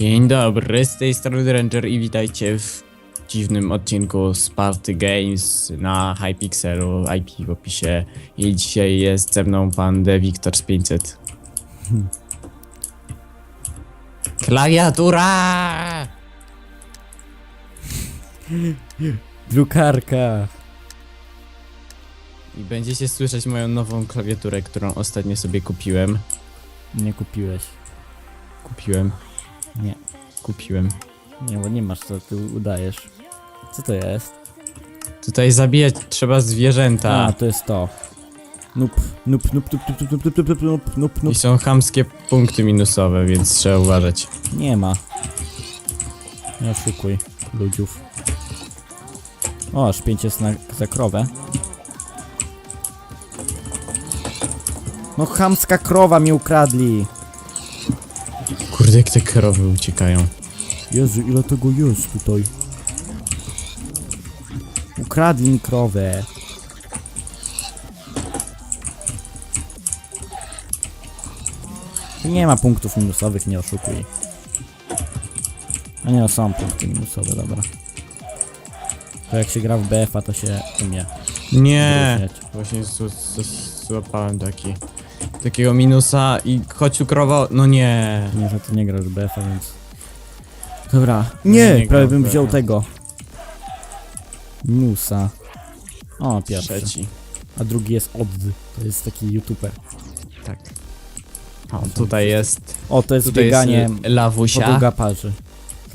Dzień dobry, z tej strony Ranger i witajcie w dziwnym odcinku Sparty Games na Hypixelu, IP w opisie. I dzisiaj jest ze mną pan The Victor z 500. Klawiatura! Drukarka. I będziecie słyszeć moją nową klawiaturę, którą ostatnio sobie kupiłem. Nie kupiłeś. Kupiłem, Nie. kupiłem. Nie, bo nie masz co ty udajesz. Co to jest? Tutaj zabijać trzeba zwierzęta. A, to jest to. Nup, nup, nup, nup, nup, nup, nup, nup, nup, nup, nup, I nup. są chamskie punkty minusowe, więc trzeba uważać. Nie ma. Nie oszukuj ludziów. O, aż pięć jest na, za krowę. No chamska krowa mi ukradli. Kurde, jak te krowy uciekają. Jezu, ile tego jest tutaj? Ukradli mi krowę. Tu Nie ma punktów minusowych, nie oszukuj. A nie, no są punkty minusowe, dobra. To jak się gra w BF-a, to się umie Nie! wyróżniać. Właśnie z- z- złapałem taki, takiego minusa i chodź tu krowo, no nie. Nie, że ty nie grasz w BF-a, więc... Dobra. Nie, Nie, nie prawie gram bym wziął tego. Newsa. O, pierwszy. Trzeci. A drugi jest Odd. To jest taki youtuber. Tak. O, tutaj jest, O, to jest tutaj bieganie jest y, lawusia, podługa parzy.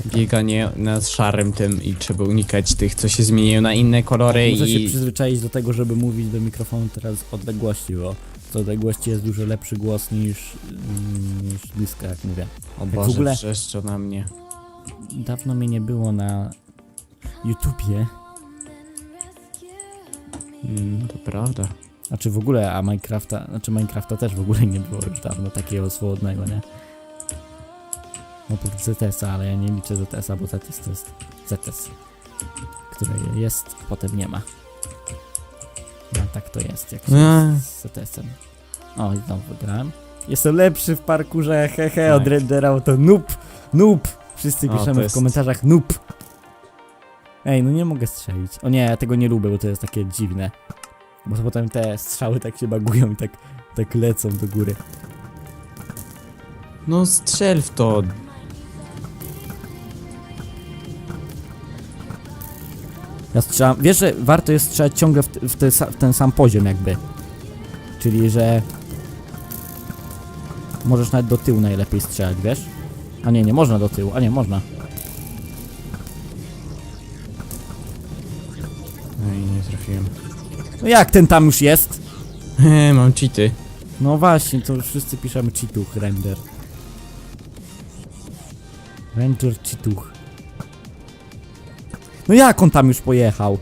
bieganie nad szarym tym i trzeba unikać tych, co się zmieniają na inne kolory Muszę się i... przyzwyczaić do tego, żeby mówić do mikrofonu teraz z odległości, bo z odległości jest dużo lepszy głos niż, mm, niż blisko, jak mówię. O w Boże, ogóle- wrzeszczą na mnie. Dawno mnie nie było na YouTubie. Mm, to prawda. Znaczy w ogóle, a Minecrafta, znaczy Minecrafta też w ogóle nie było już dawno takiego swobodnego, nie? Oprócz ZS-a, ale ja nie liczę ZS-a, bo ZS to jest ZS, który jest, a potem nie ma. No tak to jest, jak się Eee. jest z ZS-em. O, i znowu wygrałem. Jestem lepszy w parkurze, hehe, od Tak. renderał to noob, noob. Wszyscy O, to piszemy w jest- komentarzach noob. Ej, no nie mogę strzelić. O nie, ja tego nie lubię, bo to jest takie dziwne. Bo to potem te strzały tak się bagują i tak, tak lecą do góry. No strzel w to. Ja strzelam, wiesz, że warto jest strzelać ciągle w, w, te, w ten sam poziom jakby. Czyli, że możesz nawet do tyłu najlepiej strzelać, wiesz? A nie, nie można do tyłu, a nie, można. No i nie trafiłem. No jak ten tam już jest? Mam cheaty. No właśnie, to już wszyscy piszemy cheatuch, render. Ranger cheatuch. No jak on tam już pojechał?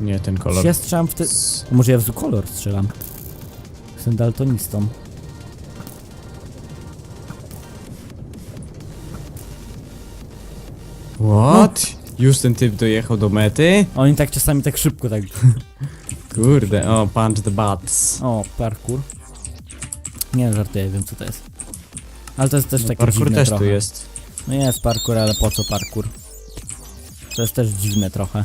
Nie, ten kolor. Ja strzelam w te... Może ja w kolor strzelam? Jestem daltonistą. What? Już ten typ dojechał do mety? Oni tak czasami tak szybko tak... Kurde, o, punch the butts. O, parkour. Nie żartuję, wiem co to jest. Ale to jest też No, takie parkour też trochę. tu jest. No jest parkour, ale po co parkour? To jest też dziwne trochę.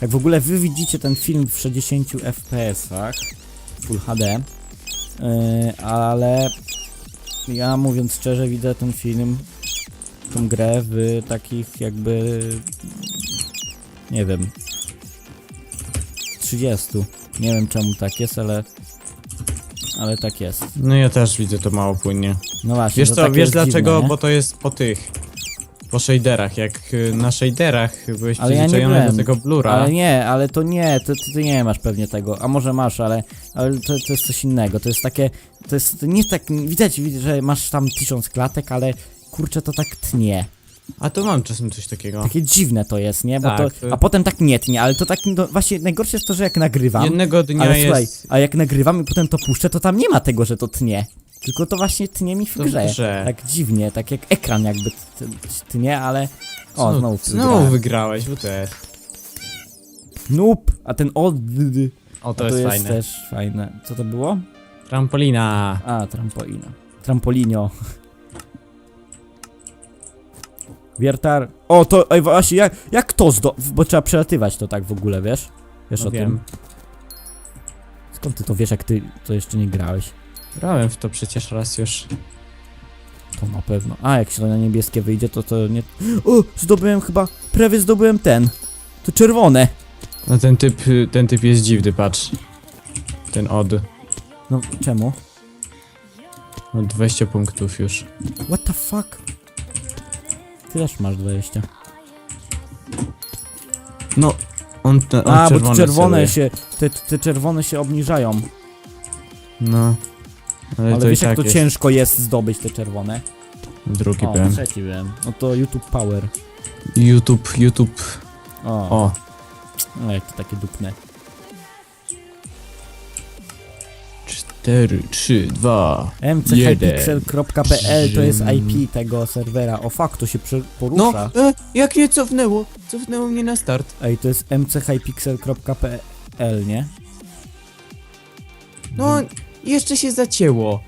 Jak w ogóle wy widzicie ten film w 60 fps-ach, Full HD, yy, ale ja mówiąc szczerze widzę ten film, tą grę w takich jakby, nie wiem, 30. Nie wiem czemu tak jest, ale, ale tak jest. No ja też widzę to mało płynnie. No właśnie. Wiesz to co, takie wiesz dlaczego? Dziwne? Bo to jest po tych. Po shaderach. Jak y, na shaderach byłeś Ale ja nie przyzwyczajony byłem. do tego blura. Ale nie, ale to nie, to ty, ty nie masz pewnie tego, a może masz, ale, ale to, to jest coś innego, to jest takie, to jest to nie tak, widać, widać, że masz tam tysiąc klatek, ale kurczę to tak tnie, A to mam czasem coś takiego. takie dziwne to jest, nie, bo Tak, to, to- a potem tak nie tnie, ale to tak, no, właśnie najgorsze jest to, że jak nagrywam, Jednego dnia ale słuchaj, jest. a jak nagrywam i potem to puszczę, to tam nie ma tego, że to tnie, tylko to właśnie tnie mi w To w grze, grze. tak dziwnie, tak jak ekran jakby t- t- tnie, ale, o, znowu, znowu wygrałem. wygrałeś, bo też. Noob, a ten od... O, to A jest, jest fajne. też fajne. Co to było? Trampolina. A, trampolina. Trampolinio. Wiertar. O, to ej, właśnie, jak, jak to zdo... Bo trzeba przelatywać to tak w ogóle, wiesz? Wiesz No o wiem. tym? Skąd ty to wiesz, jak ty to jeszcze nie grałeś? Grałem w to przecież raz już. To na pewno. A, jak się na niebieskie wyjdzie, to to nie... O, zdobyłem chyba... Prawie zdobyłem ten. To czerwone. No ten typ, ten typ jest dziwny, patrz. Ten od. No, czemu? No 20 punktów już. What the fuck? Ty też masz 20. No, on, te, on A, bo czerwone te czerwone celuje. się... Te, te czerwone się obniżają. No. Ale, Ale to wiesz i tak jak to jest. ciężko jest zdobyć te czerwone? Drugi O, byłem. trzeci byłem. No to YouTube Power. YouTube, YouTube. O, O, no jakie takie dupne. 4, 3, 2. mchpixel.pl to jest. IP tego serwera. O fuck, to się prze- No, porusza. e, jak mnie cofnęło? Cofnęło mnie na start. Ej, to jest mchpixel.pl, nie? No, jeszcze się zacięło.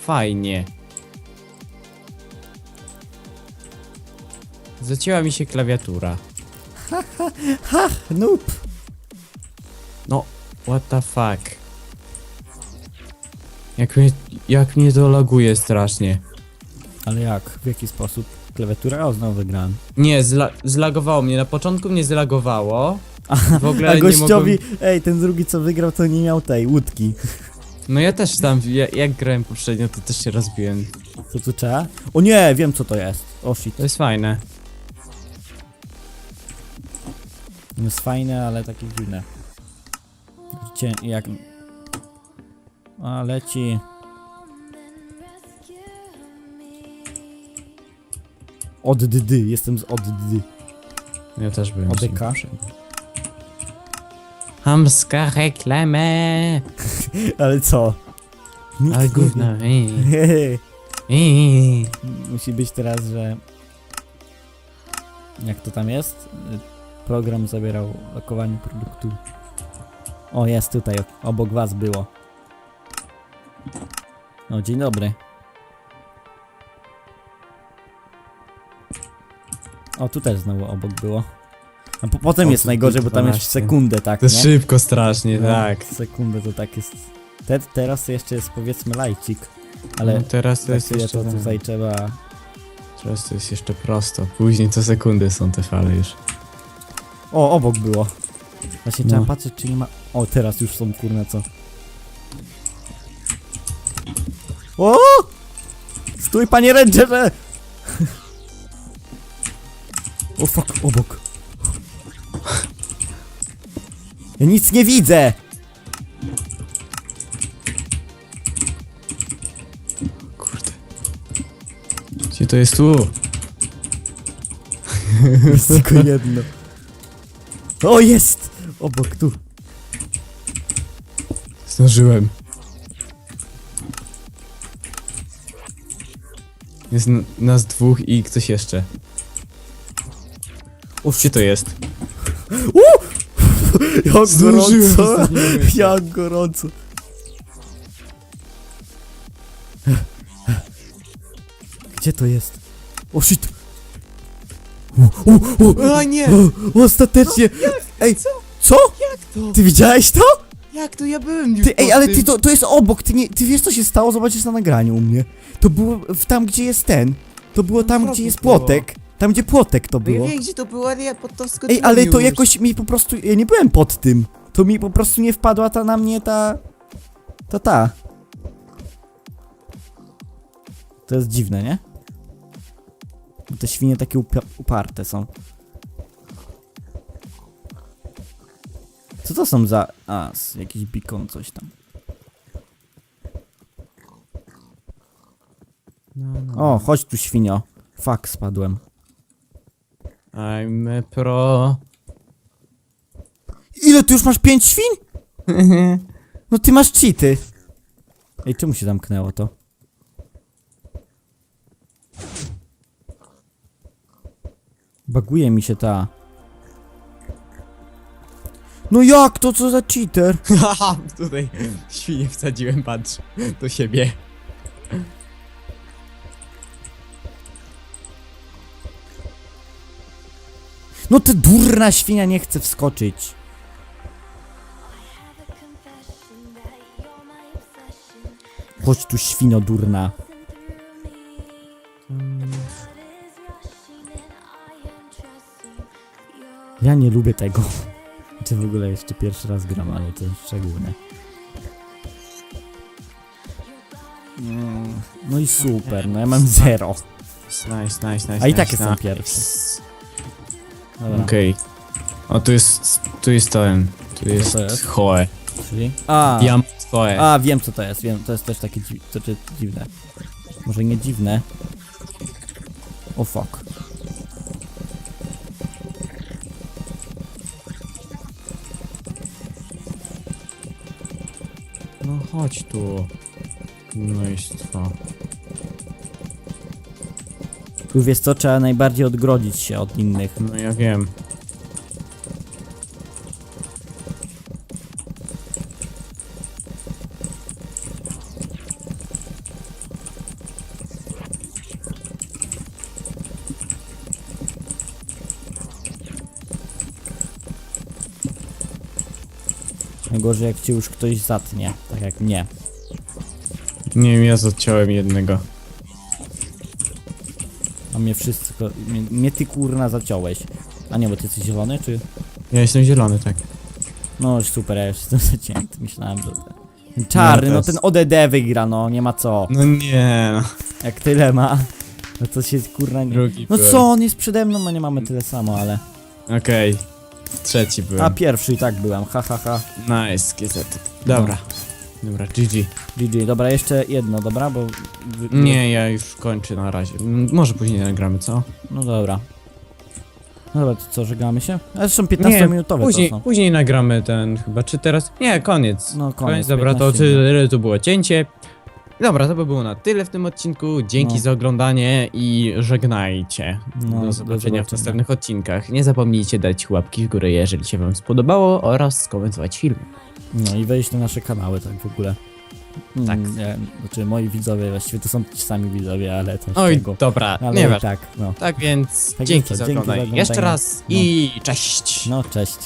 Fajnie. Zacięła mi się klawiatura. Noob. No, what the fuck. Jak mnie, jak mnie to laguje strasznie. Ale jak? W jaki sposób? Klawiatura? O, znowu wygrałem. Nie, zla zlagowało mnie. Na początku mnie zlagowało. W ogóle A nie gościowi, mogłem... ej, ten drugi co wygrał, to nie miał tej łódki. No ja też tam, ja, jak grałem poprzednio, to też się rozbiłem. Co tu trzeba? O nie, wiem co to jest. O shit. To jest fajne. To jest fajne, ale takie dziwne. Widzicie, jak... A, leci. Od dydy, jestem z od dydy. Ja też byłem. ODK? z. Hamska reklamę! Ale co? Nikt Ale gówno. ej, wie. ej. Musi być teraz, że... Jak to tam jest? Program zabierał lokowanie produktu. O, jest tutaj, obok was było. No, dzień dobry. O, tu też znowu obok było. A po, potem O, jest najgorzej, bo tam jest w 12. sekundę, tak, To nie? szybko strasznie, No, tak. w sekundę to tak jest. Te, teraz to jeszcze jest powiedzmy lajcik, ale no teraz to jest jeszcze... to tutaj trzeba... Teraz to jest jeszcze prosto. Później co sekundy są te fale już. O, obok było. Właśnie No. trzeba patrzeć, czy nie ma... O, teraz już są kurne co. O! Stój, panie rangerze! O fuck, obok. Ja nic nie widzę! Kurde. Gdzie to jest tu? Jest tylko jedno. O, jest! Obok, tu. Zdążyłem. Jest n- nas dwóch i ktoś jeszcze. O, Gdzie to jest? Jak Zdążyłem w gorąco! ostatnim momencie. Jak gorąco! Gdzie to jest? O shit! O, o, o, O nie! o, ostatecznie! Ej, Co? co? Jak to? Ty widziałeś to? Jak to? Ja byłem już Ty, ej, ale tym. ty to, to jest obok, ty, nie, ty wiesz co się stało? Zobaczysz na nagraniu u mnie. To było w tam, gdzie jest ten. To było tam, wrogu gdzie jest płotek. Tam, gdzie płotek to No ja było. wiem gdzie to było, ale ja pod to skoczyłem Ej, ale to już. jakoś mi po prostu. Ja nie byłem pod tym. To mi po prostu nie wpadła ta na mnie ta. Ta ta. To jest dziwne, nie? Bo Te świnie takie upa uparte są. Co to są za. A, s- jakiś beacon, coś tam. No, no. O, chodź tu świnio. Fuck, spadłem. I'm a pro. Ile ty już masz pięć świn? No ty masz cheaty. Ej, czemu się zamknęło to? Baguje mi się ta. No jak to, co za cheater? Haha, tutaj świnie wsadziłem, patrz, do siebie. No ty durna świnia nie chce wskoczyć. Chodź tu świno durna. Ja nie lubię tego. Czy w ogóle jeszcze pierwszy raz gram, ale to szczególne. Mm, No i super, no ja mam zero. Nice, nice, nice. A i nice, tak jestem nice. pierwszy. Dobra, Okej. O, tu jest, tu jest ten, tu jest, to jest? Hoe. czyli... A, Ja mam Hoe. a, wiem co to jest, wiem, to jest też takie dzi to, to, dziwne. Może nie dziwne. O fuck. No chodź tu. No i stwa. Tu wiesz co, trzeba najbardziej odgrodzić się od innych. No ja wiem. Najgorzej jak cię już ktoś zatnie, tak jak mnie. Nie wiem, ja zaciąłem jednego. A mnie wszystko, mnie, mnie ty kurna zaciąłeś. A nie, bo ty jesteś zielony, czy? Ja jestem zielony, tak. No super, ja już jestem zacięty, myślałem, że... Ten czarny, no teraz- ten ODD wygra, no, nie ma co. No nie, no. Jak tyle ma, no to się kurna nie... Drugi No byłem. co, on jest przede mną, no nie mamy tyle samo, ale... Okej. Trzeci byłem. A pierwszy i tak byłem, ha ha ha. Nice, GZ. Dobra. Dobra, GG. GG, dobra, jeszcze jedno, dobra, bo... wy- Nie, ja już kończę na razie. M, Może później nagramy, co? No dobra. No dobra, to co, żegnamy się? A zresztą 15-minutowe później, to są. później nagramy ten chyba, czy teraz? Nie, koniec. No koniec, Dobra, to 15 minut. tyle to było cięcie. Dobra, to by było na tyle w tym odcinku. Dzięki No. za oglądanie i żegnajcie. No, do do zobaczenia w zobaczenia. następnych odcinkach. Nie zapomnijcie dać łapki w górę, jeżeli się wam spodobało oraz skomentować film. No i wejść na nasze kanały, tak w ogóle. Tak. Mm, Nie, znaczy moi widzowie, właściwie to są ci sami widzowie, ale to Oj, tego. dobra, Ale nie tak, no. Tak więc Tak dzięki jest, za dzięki za oglądanie. jeszcze raz No. i cześć! No, cześć.